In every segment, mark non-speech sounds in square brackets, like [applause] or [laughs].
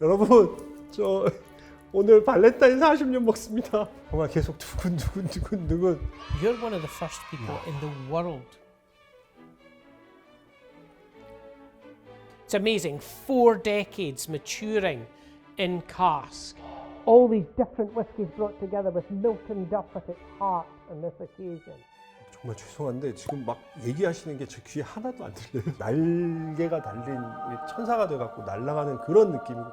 여러분 저 오늘 발렌타인 40년 먹습니다. 정말 계속 두근두근 두근두근. You're one of the first people in the world. It's amazing. Four decades maturing in cask. All these different whiskies brought together with Milton Duff at its heart on this occasion. 정말 죄송한데 지금 막 얘기하시는 게 제 귀에 하나도 안 들려요. [laughs] 날개가 달린 이 천사가 돼갖고 날아가는 그런 느낌이고.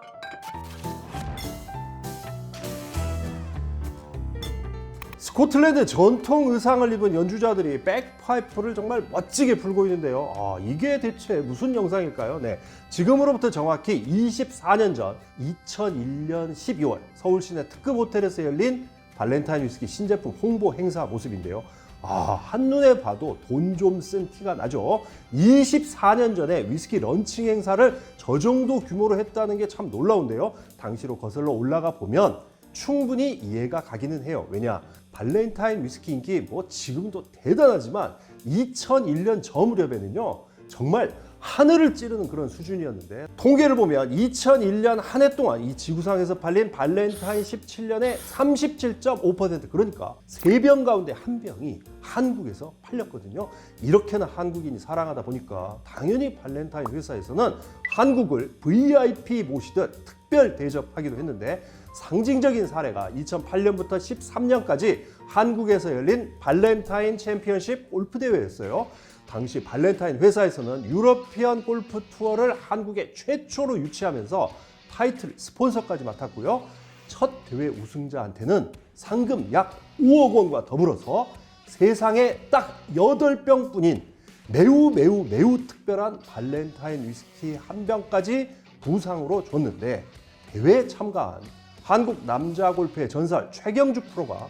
스코틀랜드 전통 의상을 입은 연주자들이 백파이프를 정말 멋지게 불고 있는데요. 아, 이게 대체 무슨 영상일까요? 네. 지금으로부터 정확히 24년 전 2001년 12월 서울 시내 특급 호텔에서 열린 발렌타인 위스키 신제품 홍보 행사 모습인데요. 아, 한눈에 봐도 돈 좀 쓴 티가 나죠. 24년 전에 위스키 런칭 행사를 저 정도 규모로 했다는 게 참 놀라운데요. 당시로 거슬러 올라가 보면 충분히 이해가 가기는 해요. 왜냐? 발렌타인 위스키 인기 뭐 지금도 대단하지만 2001년 저 무렵에는요. 정말 하늘을 찌르는 그런 수준이었는데 통계를 보면 2001년 한 해 동안 이 지구상에서 팔린 발렌타인 17년에 37.5% 그러니까 세 병 가운데 한 병이 한국에서 팔렸거든요. 이렇게나 한국인이 사랑하다 보니까 당연히 발렌타인 회사에서는 한국을 VIP 모시듯 특별 대접하기도 했는데 상징적인 사례가 2008년부터 13년까지 한국에서 열린 발렌타인 챔피언십 골프 대회였어요. 당시 발렌타인 회사에서는 유러피언 골프 투어를 한국에 최초로 유치하면서 타이틀 스폰서까지 맡았고요. 첫 대회 우승자한테는 상금 약 5억 원과 더불어서 세상에 딱 8병 뿐인 매우 매우 매우 특별한 발렌타인 위스키 한 병까지 부상으로 줬는데 대회에 참가한 한국 남자 골프의 전설 최경주 프로가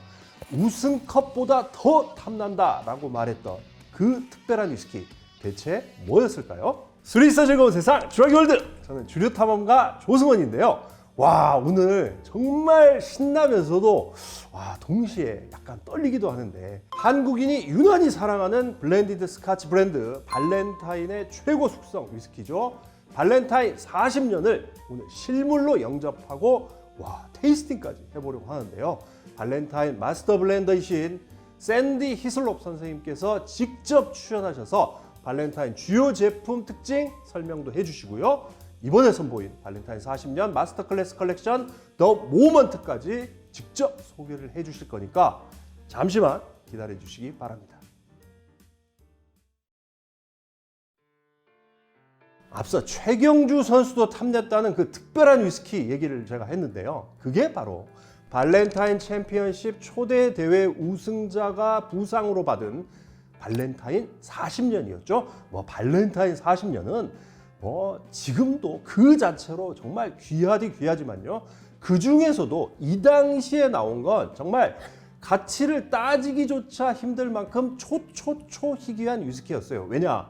우승컵보다 더 탐난다라고 말했던 그 특별한 위스키 대체 뭐였을까요? 스리스 즐거운 세상 주라기 월드 저는 주류 탐험가 조승원인데요. 와 오늘 정말 신나면서도 와 동시에 약간 떨리기도 하는데 한국인이 유난히 사랑하는 블렌디드 스카치 브랜드 발렌타인의 최고 숙성 위스키죠. 발렌타인 40년을 오늘 실물로 영접하고 와 테이스팅까지 해보려고 하는데요. 발렌타인 마스터 블렌더이신 샌디 히슬롭 선생님께서 직접 출연하셔서 발렌타인 주요 제품 특징 설명도 해주시고요. 이번에 선보인 발렌타인 40년 마스터 클래스 컬렉션 더 모먼트까지 직접 소개를 해주실 거니까 잠시만 기다려 주시기 바랍니다. 앞서 최경주 선수도 탐냈다는 그 특별한 위스키 얘기를 제가 했는데요. 그게 바로 발렌타인 챔피언십 초대 대회 우승자가 부상으로 받은 발렌타인 40년이었죠. 뭐 발렌타인 40년은 뭐 지금도 그 자체로 정말 귀하디 귀하지만요. 그 중에서도 이 당시에 나온 건 정말 가치를 따지기조차 힘들 만큼 초초초 희귀한 위스키였어요. 왜냐?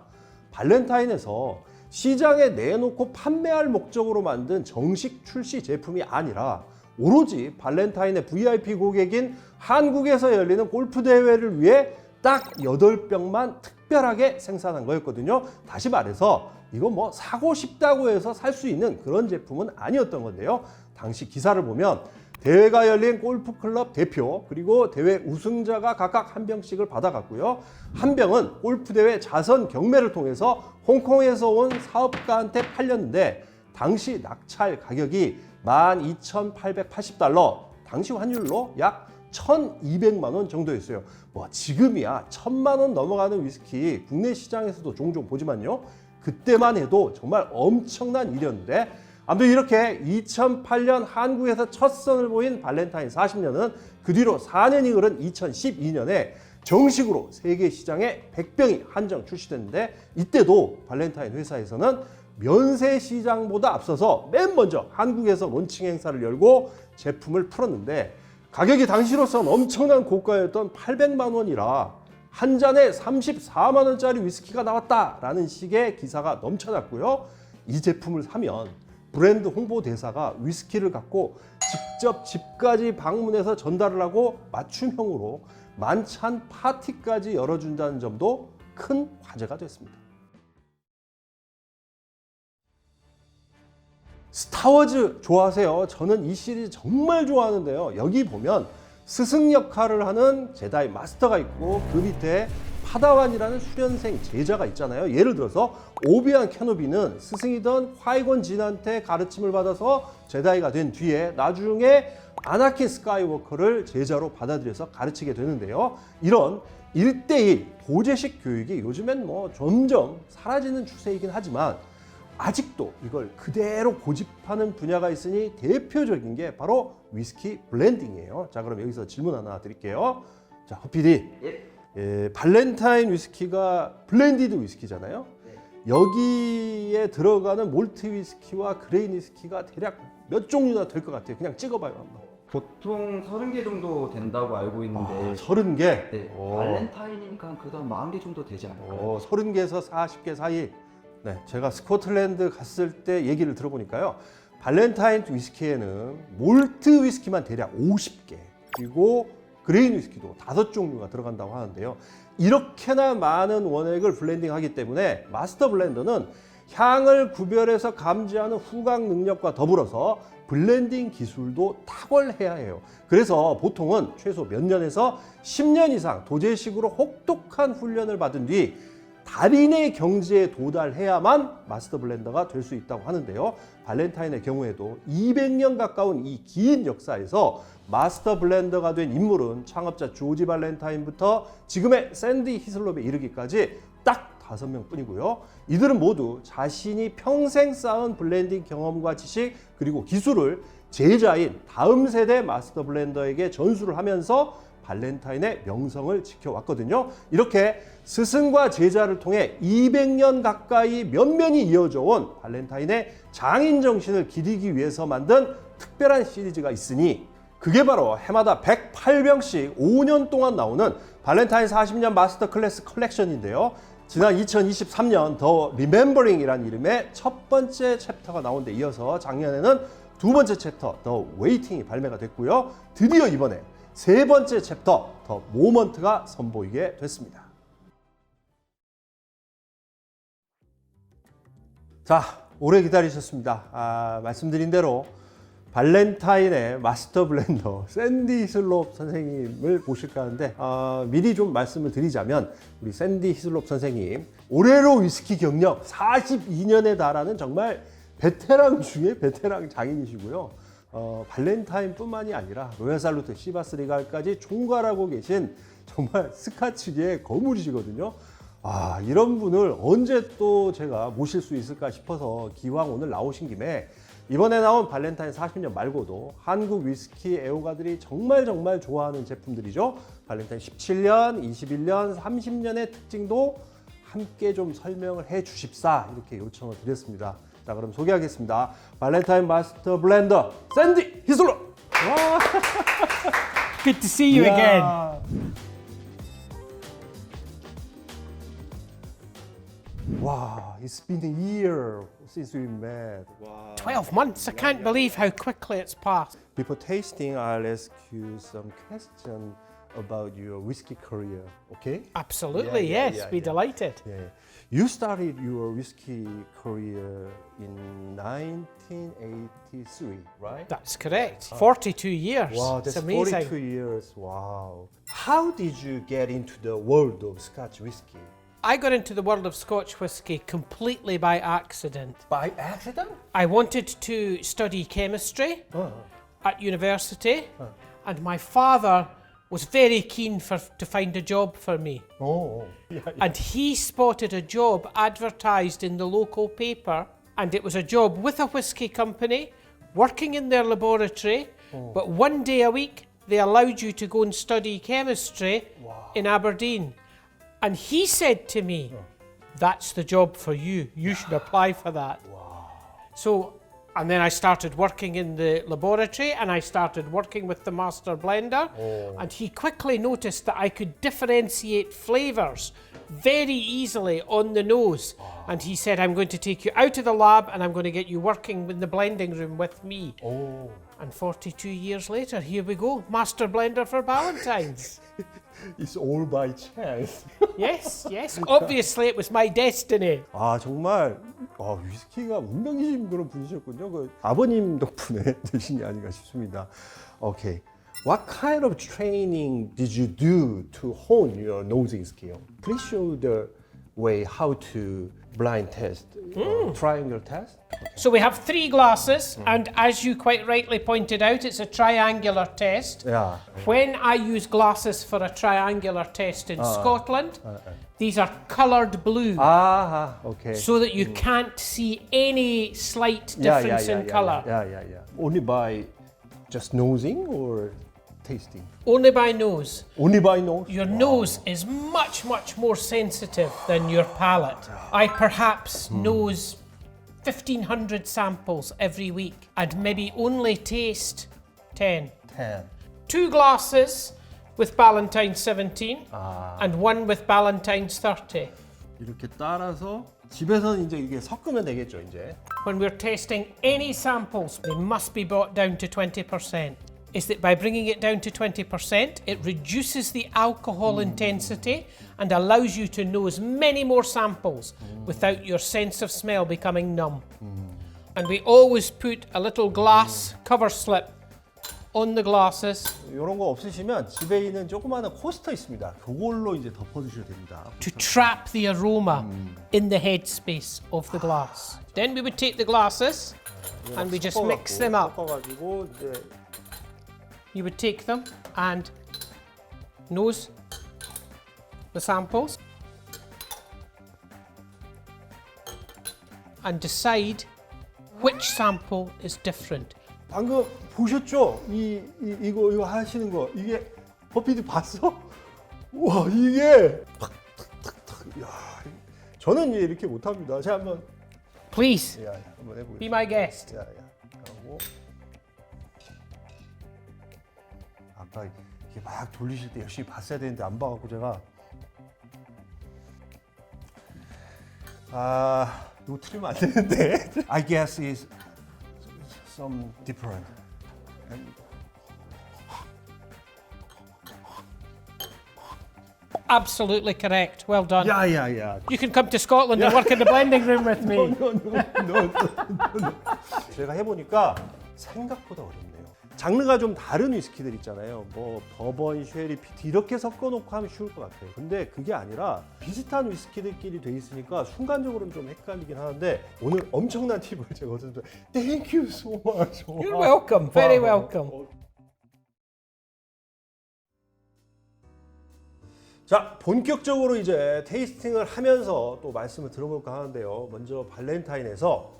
발렌타인에서 시장에 내놓고 판매할 목적으로 만든 정식 출시 제품이 아니라 오로지 발렌타인의 VIP 고객인 한국에서 열리는 골프 대회를 위해 딱 8병만 특별하게 생산한 거였거든요. 다시 말해서 이거 뭐 사고 싶다고 해서 살 수 있는 그런 제품은 아니었던 건데요. 당시 기사를 보면 대회가 열린 골프클럽 대표 그리고 대회 우승자가 각각 한 병씩을 받아갔고요. 한 병은 골프대회 자선 경매를 통해서 홍콩에서 온 사업가한테 팔렸는데 당시 낙찰 가격이 12,880달러 당시 환율로 약 1,200만 원 정도였어요. 뭐 지금이야 1,000만 원 넘어가는 위스키 국내 시장에서도 종종 보지만요. 그때만 해도 정말 엄청난 일이었는데 아무튼 이렇게 2008년 한국에서 첫 선을 보인 발렌타인 40년은 그 뒤로 4년이 흐른 2012년에 정식으로 세계 시장에 100병이 한정 출시됐는데 이때도 발렌타인 회사에서는 면세 시장보다 앞서서 맨 먼저 한국에서 론칭 행사를 열고 제품을 풀었는데 가격이 당시로선 엄청난 고가였던 800만 원이라 한 잔에 34만 원짜리 위스키가 나왔다라는 식의 기사가 넘쳐났고요. 이 제품을 사면 브랜드 홍보 대사가 위스키를 갖고 직접 집까지 방문해서 전달을 하고 맞춤형으로 만찬 파티까지 열어준다는 점도 큰 화제가 됐습니다. 스타워즈 좋아하세요? 저는 이 시리즈 정말 좋아하는데요. 여기 보면 스승 역할을 하는 제다이 마스터가 있고 그 밑에 파다완이라는 수련생 제자가 있잖아요. 예를 들어서 오비안 캐노비는 스승이던 화이건 진한테 가르침을 받아서 제다이가 된 뒤에 나중에 아나킨 스카이워커를 제자로 받아들여서 가르치게 되는데요. 이런 일대일 도제식 교육이 요즘엔 뭐 점점 사라지는 추세이긴 하지만 아직도 이걸 그대로 고집하는 분야가 있으니 대표적인 게 바로 위스키 블렌딩이에요. 자, 그럼 여기서 질문 하나 드릴게요. 자, 허피디. 예. 예, 발렌타인 위스키가 블렌디드 위스키잖아요. 여기에 들어가는 몰트 위스키와 그레인 위스키가 대략 몇 종류나 될 것 같아요. 그냥 찍어봐요 한번. 보통 30개 정도 된다고 알고 있는데 아, 서른 개. 네, 오. 발렌타인이니까 한 40개 정도 되지 않을까요? 어, 30개에서 40개 사이. 네, 제가 스코틀랜드 갔을 때 얘기를 들어보니까요. 발렌타인 위스키에는 몰트 위스키만 대략 50개, 그리고 그레인 위스키도 다섯 종류가 들어간다고 하는데요. 이렇게나 많은 원액을 블렌딩하기 때문에 마스터 블렌더는 향을 구별해서 감지하는 후각 능력과 더불어서 블렌딩 기술도 탁월해야 해요. 그래서 보통은 최소 몇 년에서 10년 이상 도제식으로 혹독한 훈련을 받은 뒤 달인의 경지에 도달해야만 마스터 블렌더가 될 수 있다고 하는데요. 발렌타인의 경우에도 200년 가까운 이 긴 역사에서 마스터 블렌더가 된 인물은 창업자 조지 발렌타인부터 지금의 샌디 히슬롭에 이르기까지 딱 다섯 명 뿐이고요. 이들은 모두 자신이 평생 쌓은 블렌딩 경험과 지식 그리고 기술을 제자인 다음 세대 마스터 블렌더에게 전수를 하면서 발렌타인의 명성을 지켜왔거든요. 이렇게 스승과 제자를 통해 200년 가까이 면면이 이어져 온 발렌타인의 장인 정신을 기리기 위해서 만든 특별한 시리즈가 있으니 그게 바로 해마다 108병씩 5년 동안 나오는 발렌타인 40년 마스터 클래스 컬렉션인데요. 지난 2023년 더 리멤버링이라는 이름의 첫 번째 챕터가 나온 데 이어서 작년에는 두 번째 챕터 더 웨이팅이 발매가 됐고요. 드디어 이번에 세 번째 챕터 더 모먼트가 선보이게 됐습니다. 자, 오래 기다리셨습니다. 아, 말씀드린 대로 발렌타인의 마스터 블렌더 샌디 히슬롭 선생님을 모실까 하는데 아, 미리 좀 말씀을 드리자면 우리 샌디 히슬롭 선생님 올해로 위스키 경력 42년에 달하는 정말 베테랑 중에 베테랑 장인이시고요. 어, 발렌타인뿐만이 아니라 로얄 살루트, 시바스 리갈까지 총괄하고 계신 정말 스카치계의 거물이시거든요. 아, 이런 분을 언제 또 제가 모실 수 있을까 싶어서 기왕 오늘 나오신 김에 이번에 나온 발렌타인 40년 말고도 한국 위스키 애호가들이 정말 정말 좋아하는 제품들이죠. 발렌타인 17년, 21년, 30년의 특징도 함께 좀 설명을 해 주십사 이렇게 요청을 드렸습니다. 자, 그럼 소개하겠습니다. 발렌타인 마스터 블렌더 샌디 히슬로. 와, Good to see you again. 이야. Wow, it's been a year since we met. Wow. 12 months. I can't believe how quickly it's passed. Before tasting, I'll ask you some questions about your whiskey career. Okay? Absolutely, Yeah, yeah, yes. yeah, be yeah. delighted. Yeah. You started your whiskey career in 1983, right? That's correct. 42 years. Wow, it's that's amazing. 42 years. Wow. How did you get into the world of Scotch whiskey? I got into the world of Scotch whisky completely by accident. By accident? I wanted to study chemistry Uh, at university, and my father was very keen for, to find a job for me. oh, [laughs] yeah, yeah. And he spotted a job advertised in the local paper, and it was a job with a whisky company, working in their laboratory. Oh. But one day a week, they allowed you to go and study chemistry in Aberdeen. And he said to me, That's the job for you. You should apply for that. So, and then I started working in the laboratory and I started working with the master blender. Oh. And he quickly noticed that I could differentiate flavors very easily on the nose. And he said, I'm going to take you out of the lab and I'm going to get you working in the blending room with me. Oh. And 42 years later, here we go, master blender for Valentine's. [laughs] It's all by chance. [laughs] yes, yes. Obviously, it was my destiny. 아 정말 아, 위스키가 운명이신 그런 분이셨군요. 그 아버님 덕분에 [laughs] 되신 게 아닌가 싶습니다. 오케이. What kind of training did you do to hone your nosing skill? Please show the way how to blind test, mm. triangle test. So we have three glasses, mm. and as you quite rightly pointed out, it's a triangular test. Yeah. When I use glasses for a triangular test in uh, Scotland, uh, uh, these are coloured blue. Ah, okay. So that you mm. can't see any slight difference yeah, yeah, yeah, in colour. Yeah, yeah, yeah. Only by just nosing or tasting? Only by nose. Only by nose. Your nose is much, much more sensitive than your palate. I perhaps nose 1500 samples every week and maybe only taste 10. Ten. Two glasses with Ballantine 17 and one with Ballantines 30. 이렇게 따라서 집에서는 이제 이게 섞으면 되겠죠, 이제. when we're testing any samples, they must be brought down to 20%. Is that by bringing it down to 20%, it reduces the alcohol intensity and allows you to nose many more samples without your sense of smell becoming numb. And we always put a little glass cover slip on the glasses 이런 거 없으시면 집에 있는 조그마한 코스터 있습니다. 그걸로 이제 덮어주셔야 됩니다. to trap the aroma in the headspace of the glass. Then we would take the glasses and we just mix them up. 섞어가지고 이제 you would take them and nose the samples and decide which sample is different. 방금 보셨죠? 이, 이 이거 이거 하시는 거 이게 버피디 봤어? 와 이게 탁탁탁탁 야 저는 이렇게 못합니다. 제가 한번 Please 야, 야, 한번 be 해보겠습니다. my guest. 야, 야, 하고 아까 이게 막 돌리실 때 열심히 봤어야 되는데 안 봐갖고 제가 아 이거 틀리면 안 되는데 I guess is some different Absolutely correct. Well done. 야야야 You can come to Scotland and work in the blending room with me. 제가 해보니까 생각보다 어렵네요. 장르가 좀 다른 위스키들 있잖아요. 뭐 버번, 쉐리, 피트 이렇게 섞어놓고 하면 쉬울 것 같아요. 근데 그게 아니라 비슷한 위스키들끼리 돼 있으니까 순간적으로는 좀 헷갈리긴 하는데 오늘 엄청난 팁을 제가 얻었는데 Thank you so much. You're welcome. Very welcome. 자, 본격적으로 이제 테이스팅을 하면서 또 말씀을 들어볼까 하는데요. 먼저 발렌타인에서 어,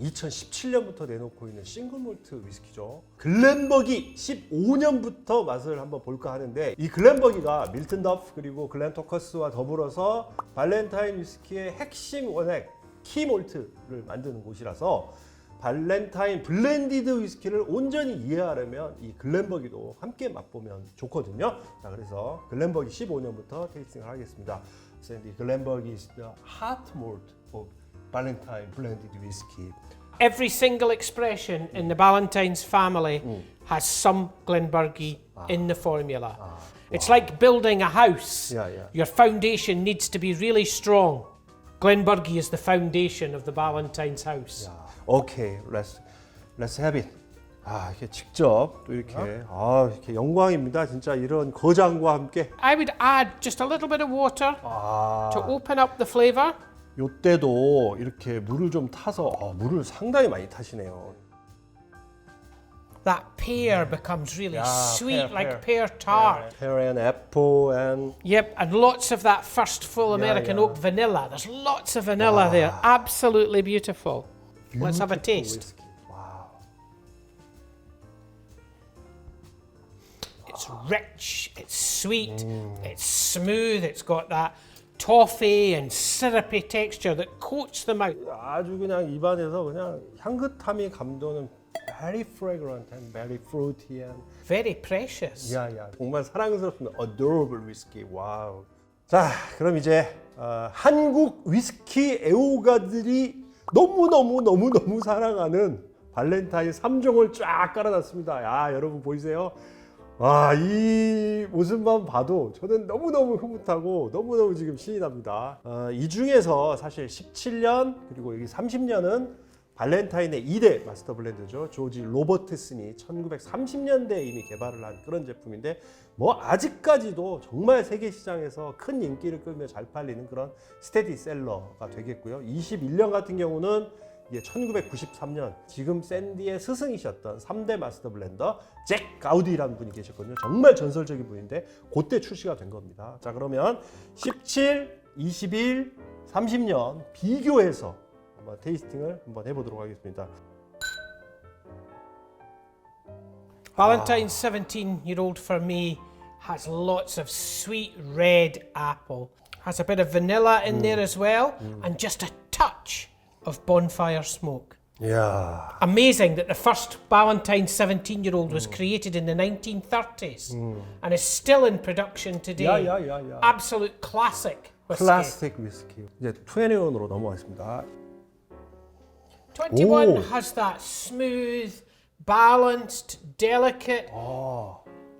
2017년부터 내놓고 있는 싱글 몰트 위스키죠. 글렌버기 15년부터 맛을 한번 볼까 하는데 이 글렌버기가 밀튼 더프 그리고 글렌 토커스와 더불어서 발렌타인 위스키의 핵심 원액 키 몰트를 만드는 곳이라서 발렌타인 블렌디드 위스키를 온전히 이해하려면 이 글렌버기도 함께 맛보면 좋거든요. 자, 그래서 글렌버기 15년부터 테이스팅을 하겠습니다. The 글렌버기 is the hot malt of Valentine blended whiskey. Every single expression in the Ballantines family has some Glenburgie in the formula. It's like building a house. Yeah, yeah. Your foundation needs to be really strong. Glenburgie is the foundation of the Ballantines house. 오케이, let's let's have it. 아, 이렇게 직접 또 이렇게 아, 이렇게 영광입니다. 진짜 이런 거장과 함께 I would add just a little bit of water 아, to open up the flavour. 요때도 이렇게 물을 좀 타서 아, 물을 상당히 많이 타시네요. That pear becomes really Yeah, sweet, pear, like pear. pear tart. Pear and apple and Yep, and lots of that first full American yeah. oak vanilla. There's lots of vanilla there. Absolutely beautiful. Let's have a beautiful taste. whiskey. 와우. It's rich, it's sweet, it's smooth, it's got that toffee and syrupy texture that coats the mouth. 아주 그냥 입안에서 그냥 향긋함이 감도는 very fragrant and very fruity and Very precious. 야야 정말 사랑스럽습니다. adorable whiskey. 와우. 자, 그럼 이제 어, 한국 위스키 애호가들이 너무 너무 너무 너무 사랑하는 발렌타인 3종을 쫙 깔아놨습니다. 야, 여러분 보이세요? 와, 이 모습만 봐도 저는 너무너무 흐뭇하고 너무너무 지금 신이 납니다. 어, 이 중에서 사실 17년 그리고 여기 30년은 발렌타인의 2대 마스터 블렌드죠. 조지 로버트슨이 1930년대에 이미 개발을 한 그런 제품인데 뭐 아직까지도 정말 세계 시장에서 큰 인기를 끌며 잘 팔리는 그런 스테디셀러가 되겠고요. 21년 같은 경우는 이게 1993년 지금 샌디의 스승이셨던 3대 마스터 블렌더 잭 가우디라는 분이 계셨거든요. 정말 전설적인 분인데 그때 출시가 된 겁니다. 자 그러면 17, 21, 30년 비교해서 한번 테이스팅을 한번 해보도록 하겠습니다. Valentine's 17 year old for me has lots of sweet red apple, has a bit of vanilla in there as well, and just a touch of bonfire smoke. 이야, Amazing that the first Valentine's 17 year old was created in the 1930s and is still in production today. 야, 야, 야, 야. Absolute classic whiskey. 클래식 위스키. 이제 21으로 넘어가겠습니다. 21 Oh. has that smooth, balanced, delicate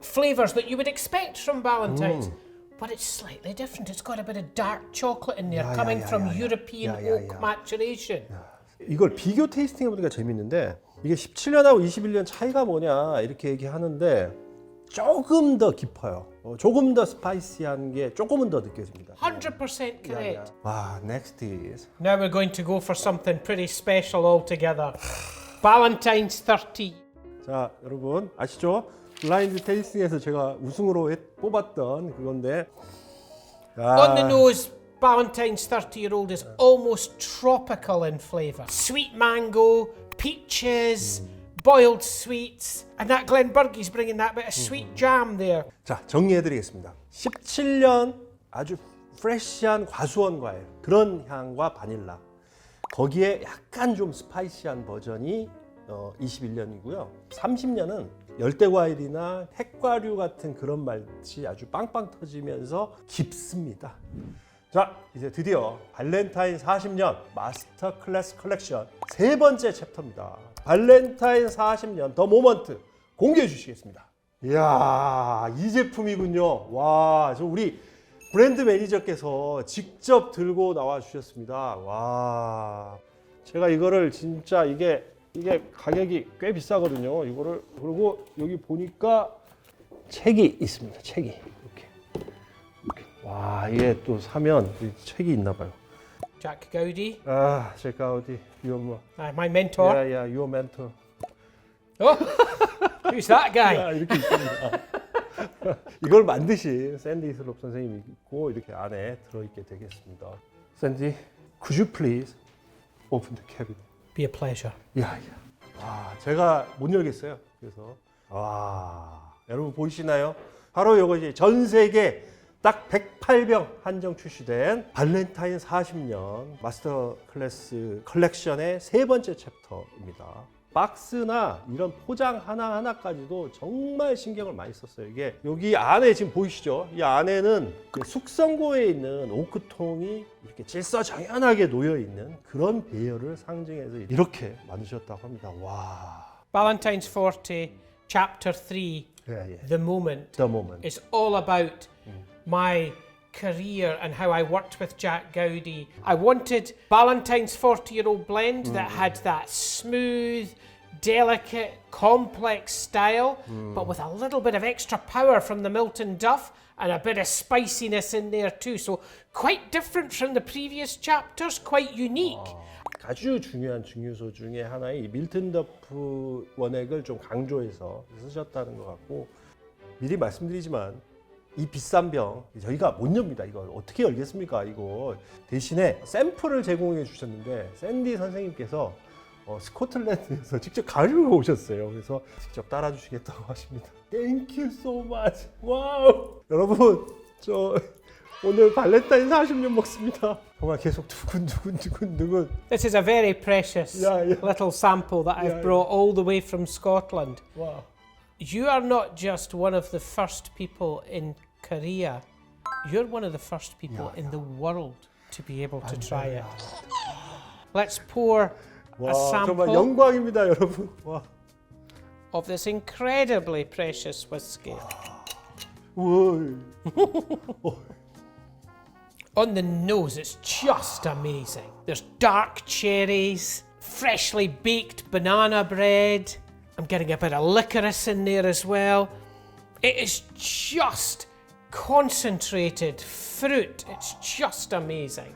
flavours that you would expect from Valentine's. But it's slightly different. It's got a bit of dark chocolate in there Yeah, yeah, coming yeah, from yeah, yeah. European Yeah, yeah, oak yeah. maturation. 이걸 비교 테이스팅 해보니까 재밌는데 이게 17년하고 21년 차이가 뭐냐 이렇게 얘기하는데 조금 더 깊어요. 어, 조금 더 스파이시한 게 조금은 더 느껴집니다. 100% correct. 와, next is Now we're going to go for something pretty special altogether. Valentine's 30. 자, 여러분 아시죠? 블라인드 테이스팅에서 제가 우승으로 했- 뽑았던 그건데 On the 아, nose, Valentine's 30 year old is almost tropical in flavour. Sweet mango, peaches, boiled sweets, and that Glenburgie's bringing that bit of sweet jam there. 자, 정리해드리겠습니다. 17년 아주 프레시한 과수원 과일 그런 향과 바닐라 거기에 약간 좀 스파이시한 버전이 어, 21년이고요. 30년은 열대 과일이나 핵과류 같은 그런 맛이 아주 빵빵 터지면서 깊습니다. 자, 이제 드디어 발렌타인 40년 마스터 클래스 컬렉션 세 번째 챕터입니다. 발렌타인 40년 더 모먼트 공개해 주시겠습니다. 이야, 이 제품이군요. 와, 저 우리 브랜드 매니저께서 직접 들고 나와 주셨습니다. 와, 제가 이거를 진짜 이게 이게 가격이 꽤 비싸거든요. 이거를 그리고 여기 보니까 책이 있습니다. 책이 이렇게. 이렇게. 와, 이게 또 사면 이 책이 있나 봐요. Jack Gowdy, 아, 제가 어디 유엄마. uh, my mentor. 야, 야, 유어 멘토. Oh, who's that guy? 아, 이렇게 있습니다. [laughs] 이걸 만드신 샌디 슬롭 선생님이 있고 이렇게 안에 들어있게 되겠습니다. 샌디, could you please open the cabinet? Be a pleasure. 야, 야. 와, 제가 못 열겠어요. 그래서 와, 여러분 보이시나요? 바로 이것이 전 세계 딱 108병 한정 출시된 발렌타인 40년 마스터 클래스 컬렉션의 세 번째 챕터입니다. 박스나 이런 포장 하나하나까지도 정말 신경을 많이 썼어요. 이게 여기 안에 지금 보이시죠? 이 안에는 그 숙성고에 있는 오크통이 이렇게 질서정연하게 놓여 있는 그런 배열을 상징해서 이렇게 만드셨다고 합니다. 와. Valentine's 40, Chapter 3, 예, 예. The Moment. The moment. It's all about my career and how I worked with Jack Gowdy. I wanted Valentine's 40 year old blend that had that smooth, delicate, complex style, but with a little bit of extra power from the Milton Duff and a bit of spiciness in there too. So, quite different from the previous chapters, quite unique. 아주 중요한 중요소 중에 하나의 이 밀튼 더프 원액을 좀 강조해서 쓰셨다는 것 같고 미리 말씀드리지만 이 비싼 병 저희가 못 엽니다. 이걸 어떻게 열겠습니까? 이거 대신에 샘플을 제공해 주셨는데 샌디 선생님께서 어, 스코틀랜드에서 직접 가지고 오셨어요. 그래서 직접 따라 주시겠다고 하십니다. Thank you so much. 와우. 여러분 저 오늘 발렌타인 40년 먹습니다. 정말 계속 두근두근 두근두근 This is a very precious Yeah, yeah. little sample that I've Yeah, brought all the way from Scotland. 와. You are not just one of the first people in Korea, you're one of the first people in the world to be able to try it. Let's pour 와, a sample 정말 영광입니다, 여러분. 와. of this incredibly precious whiskey. 우와. [laughs] On the nose, it's just amazing. There's dark cherries, freshly baked banana bread. I'm getting a bit of licorice in there as well. It is just concentrated fruit. It's just amazing.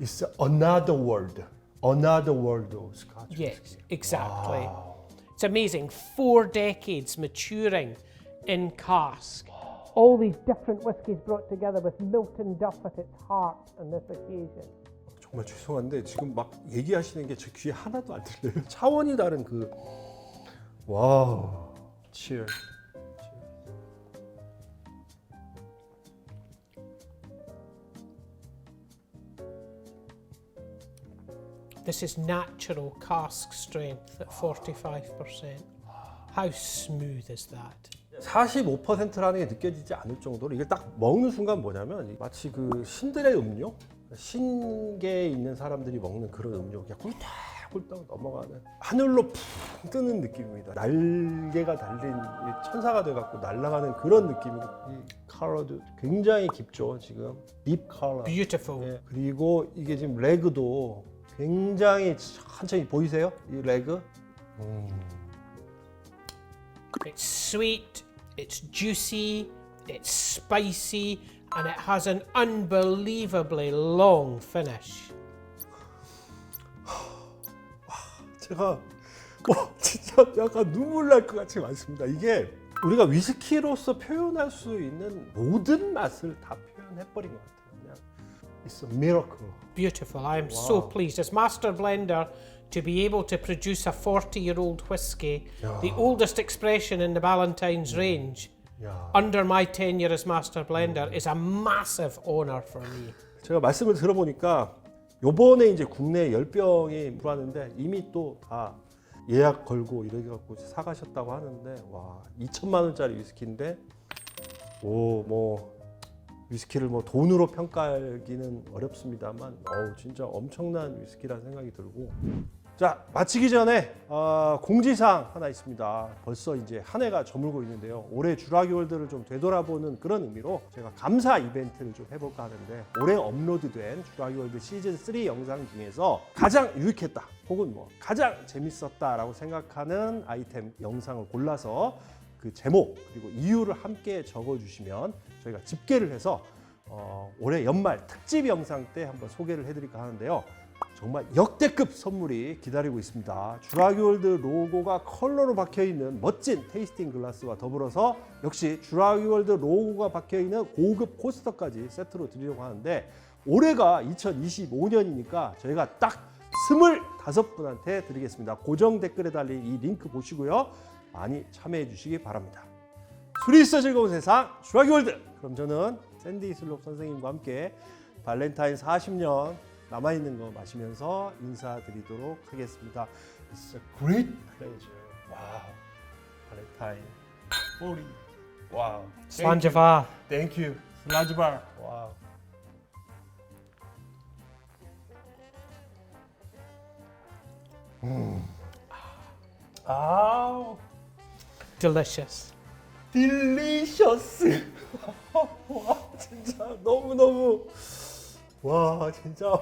It's another world. Another world of Scotch. Yes, exactly. It's amazing. Four decades maturing in cask. All these different whiskies brought together with Milton Duff at its heart on this occasion. 정말 죄송한데 지금 막 얘기하시는 게 제 귀에 하나도 안 들려요. 차원이 다른 그 와우. Cheers. This is natural cask strength at 45%. How smooth is that? 45%라는 게 느껴지지 않을 정도로 이게 딱 먹는 순간 뭐냐면 마치 그 신들의 음료 신계에 있는 사람들이 먹는 그런 음료 그냥 꿀떡꿀떡 넘어가는 하늘로 푹 뜨는 느낌입니다 날개가 달린 이 천사가 돼갖고 날아가는 그런 느낌이고 이 컬러도 굉장히 깊죠 지금 딥 컬러 Beautiful. 예, 그리고 이게 지금 레그도 굉장히 천천히 보이세요? 이 레그 It's sweet, it's juicy, it's spicy, and it has an unbelievably long finish. [sighs] 제가 와 [laughs] 진짜 약간 눈물 날 것 같이 많습니다. 이게 우리가 위스키로서 표현할 수 있는 모든 맛을 다 표현해 버린 것 같아요. It's a miracle. Beautiful. I am so pleased as master blender to be able to produce a 40 year old whiskey, the oldest expression in the Ballantines range, 야, under my tenure as master blender is a massive honour for me. 제가 말씀을 들어보니까 요번에 이제 국내 열병이 들어왔는데 이미 또 다 예약 걸고 이렇게 갖고 사가셨다고 하는데 와 2천만 원짜리 위스키인데 오 뭐 위스키를 뭐 돈으로 평가하기는 어렵습니다만 어우 진짜 엄청난 위스키라는 생각이 들고 자 마치기 전에 어, 공지사항 하나 있습니다. 벌써 이제 한 해가 저물고 있는데요. 올해 주라기월드를 좀 되돌아보는 그런 의미로 제가 감사 이벤트를 좀 해볼까 하는데 올해 업로드된 주라기월드 시즌 3 영상 중에서 가장 유익했다 혹은 뭐 가장 재밌었다라고 생각하는 아이템 영상을 골라서 그 제목 그리고 이유를 함께 적어주시면 저희가 집계를 해서 어, 올해 연말 특집 영상 때 한번 소개를 해드릴까 하는데요. 정말 역대급 선물이 기다리고 있습니다. 주라기월드 로고가 컬러로 박혀 있는 멋진 테이스팅 글라스와 더불어서 역시 주라기월드 로고가 박혀 있는 고급 코스터까지 세트로 드리려고 하는데 올해가 2025년이니까 저희가 딱 25분한테 드리겠습니다. 고정 댓글에 달린 이 링크 보시고요. 많이 참여해 주시기 바랍니다. 술이 있어 즐거운 세상 주라기월드! 그럼 저는 샌디 슬롭 선생님과 함께 발렌타인 40년 남아있는 거 마시면서 인사드리도록 하겠습니다. It's a great pleasure. 와우 발렌타인. 40 와우 Slanjava. Thank you. 슬라즈바. 와우 음. 아우 Delicious. 딜리셔스 [laughs] 와 진짜 너무 너무. 와 진짜